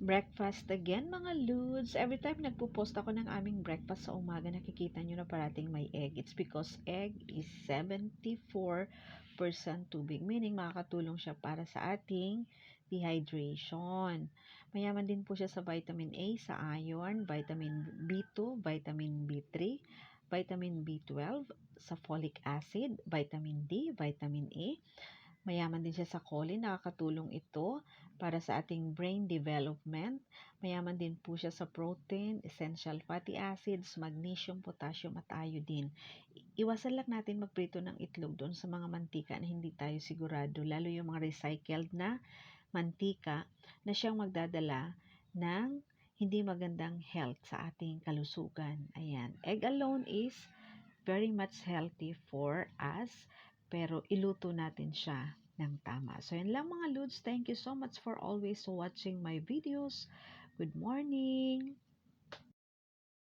Breakfast again mga Ludes. Every time nagpo-post ako ng aming breakfast sa umaga, nakikita nyo na parating may egg. It's because egg is 74% tubig. Meaning makakatulong siya para sa ating dehydration. Mayaman din po siya sa vitamin A, sa iron, vitamin B2, vitamin B3, vitamin B12, sa folic acid, vitamin D, vitamin A. Mayaman din siya sa choline, nakakatulong ito para sa ating brain development. Mayaman din po siya sa protein, essential fatty acids, magnesium, potassium at iodine. Iwasan lang natin magprito ng itlog doon sa mga mantika na hindi tayo sigurado, lalo yung mga recycled na mantika na siyang magdadala ng hindi magandang health sa ating kalusugan. Ayan. Egg alone is very much healthy for us pero iluto natin siya ng tama. So, yan lang mga Ludes. Thank you so much for always watching my videos. Good morning!